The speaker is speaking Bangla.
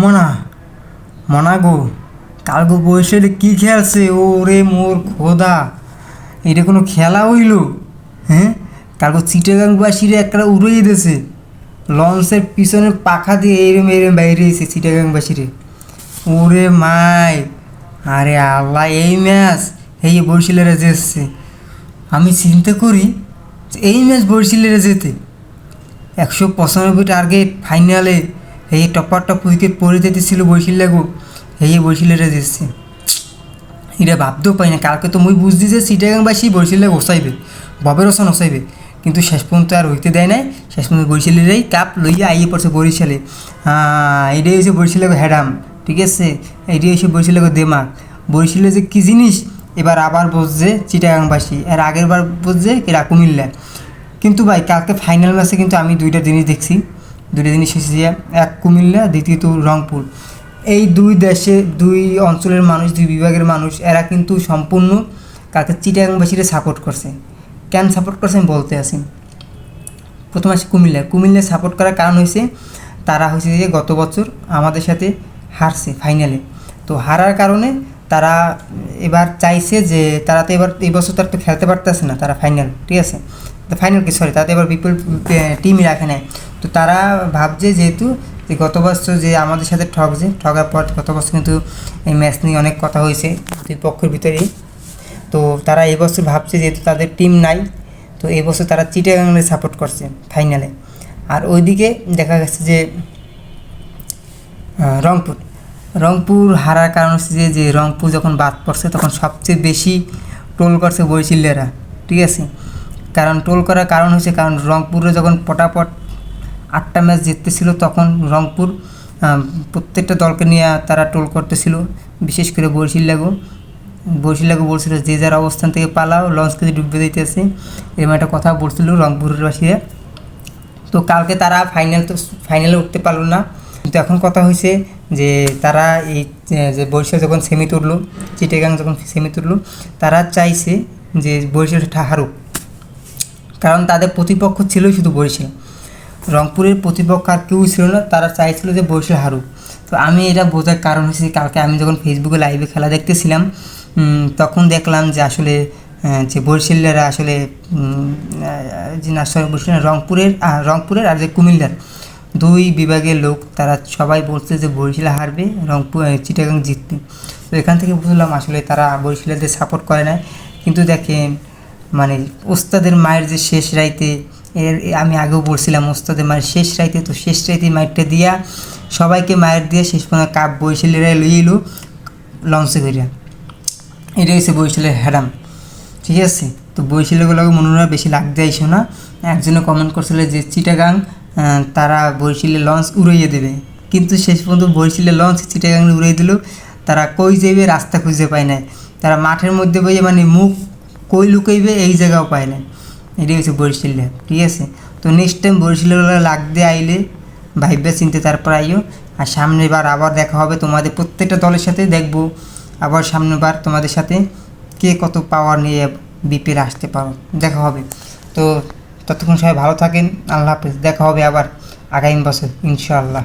মনা মনা গো বসে কি খেলছে ও রে মোর খোদা। এটা কোনো খেলা হইল? হ্যাঁ? কালকে চিটাগাংবাসীরে একটা উড়িয়ে দিয়েছে। লঞ্চের পিছনে পাখা দিয়ে এরম এরম বাইরে এসে চিটাগাংবাসীরে ওরে মাই, আরে আল্লাহ, এই ম্যাচ, এই বরিশালেরা যেচ্ছে আমি চিন্তা করি এই ম্যাচ বরিশালেরা যেতে একশো পঁচানব্বই টার্গেট ফাইনালে এই টপার টপ উইকেট পড়ে যেতেছিল লাগো এই বরিশালেরা দিচ্ছে এটা ভাবতেও পাই না, কালকে তো মুই বুঝছি যে সিটাগাংবাসী বরিশালে ওসাইবে ববের ওসান ওসাইবে কিন্তু শেষ পর্যন্ত আর হইতে দেয় নাই, শেষ পর্যন্ত বরিশালেরই কাপ লইয়া আইয়ে পড়ছে বরিশালে। হ্যাঁ এটাই হচ্ছে বরিশালে হ্যাডাম ঠিক আছে? এটাই হচ্ছে বরিশালে দেমাগ বরিশালে যে কী জিনিস, এবার আবার বুঝছে চিটাগাংবাসী। আর আগের বার বুঝছে এরা কুমিল্লা। কিন্তু ভাই, কালকে ফাইনাল ম্যাচে কিন্তু আমি দুইটা জিনিস দেখছি। দুইটা জিনিস এসেছি। এক কুমিল্লা, দ্বিতীয়ত রংপুর। এই দুই দেশে, দুই অঞ্চলের মানুষ, দুই বিভাগের মানুষ, এরা কিন্তু সম্পূর্ণ কালকে চিটাগাংবাসীরা সাপোর্ট করছে। কেন সাপোর্ট করছে আমি বলতে আসি। প্রথম আসি কুমিল্লা। কুমিল্লা সাপোর্ট করার কারণ হয়েছে তারা হয়েছে যে গত বছর আমাদের সাথে হারছে ফাইনালে তো হারার কারণে তারা এবার চাইছে যে তারা তো এবার, এই বছর তারা তো খেলতে পারতেছে না তারা ফাইনাল ঠিক আছে? ফাইনাল কি সরি তারা তো এবার বিপুল টিমই রাখে নেয় তো তারা ভাবছে যেহেতু যে গত বছর যে আমাদের সাথে ঠকছে ঠকার পর গত বছর কিন্তু এই ম্যাচ নিয়ে অনেক কথা হয়েছে দুই পক্ষের ভিতরেই। তো তারা এবছর ভাবছে যেহেতু তাদের টিম নাই, তো এবছর তারা চিটাগাংয়ে সাপোর্ট করছে ফাইনালে আর ওইদিকে দেখা গেছে যে রংপুর। রংপুর হারার কারণ হচ্ছে যে যে রংপুর যখন বাদ পড়ছে তখন সবচেয়ে বেশি টোল করছে বরিশিল্লেরা ঠিক আছে? কারণ টোল করার কারণ হচ্ছে কারণ রংপুরে যখন পটাপট আটটা ম্যাচ জিততেছিল, তখন রংপুর প্রত্যেকটা দলকে নিয়ে তারা টোল করতেছিল, বিশেষ করে বরিশিল্লাগো বরিশিল্লাগো বলছিল, যে যার অবস্থান থেকে পালাও লঞ্চকে ডুববে দিতেছে। এরকম একটা কথা বলছিল রংপুরের বাসীরা তো কালকে তারা ফাইনাল তো ফাইনালে উঠতে পারল না। কিন্তু এখন কথা হয়েছে যে তারা এই, যে- বরিশাল যখন সেমি তুললো, চিটেগাং যখন সেমি তুললো, তারা চাইছে যে বরিশালটা হারুক। কারণ তাদের প্রতিপক্ষ ছিল শুধু বরিশাল। রংপুরের প্রতিপক্ষ আর কেউ ছিল না, তারা চাইছিল যে বরিশাল হারুক। তো আমি এটা বোঝার কারণ হচ্ছে কালকে আমি যখন ফেসবুকে লাইভে খেলা দেখতেছিলাম তখন দেখলাম যে আসলে যে বরিশালেরা আসলে যে না সরি বরিশাল রংপুরের রংপুরের আর যে কুমিল্লার দুই বিভাগের লোক, তারা সবাই বলছে যে বরিশাল হারবে রংপুর চিটাগাং জিতবে। তো এখান থেকে বুঝলাম আসলে তারা বরিশালেদের সাপোর্ট করে না কিন্তু দেখেন মানে ওস্তাদের মায়ের যে শেষ রাইতে, এর আমি আগেও বলছিলাম ওস্তাদের মায়ের শেষ রাইতে, তো শেষ রাইতে মায়েরটা দিয়া সবাইকে মায়ের দিয়ে শেষ পর্যন্ত কাপ বরিশালেরা লইয়ে এলো লঞ্চে করিয়া এটা হচ্ছে বরিশালের হ্যাডাম ঠিক আছে? তো বরিশালেগুলোকে মনোরা বেশি লাগতে আইসো না। একজনে কমেন্ট করছিল যে, চিটাগাং তারা বরিশালে লঞ্চ উড়াইয়ে দেবে। কিন্তু শেষ পর্যন্ত বরিশালে লঞ্চ চিটাগাং উড়াই দিল। তারা কই যাইবে, রাস্তা খুঁজে পায় না তারা মাঠের মধ্যে বইয়ে মানে মুখ কই লুকাইবে এই জায়গাও পায় না এটাই হচ্ছে বরিশালে ঠিক আছে? তো নেক্সট টাইম বরিশালেগুলো লাগতে আইলে ভাইবে চিনতে, তারপর আইও। আর সামনের বার আবার দেখা হবে, তোমাদের প্রত্যেকটা দলের সাথে দেখব। আবার সামনের বার তোমাদের সাথে কে কত পাওয়ার নিয়ে বিপিএল আসতে পারো, দেখা হবে। তো ততক্ষণ সবাই ভালো থাকেন, আল্লাহ হাফেজ, দেখা হবে আবার আগামী বছর, ইনশাআল্লাহ।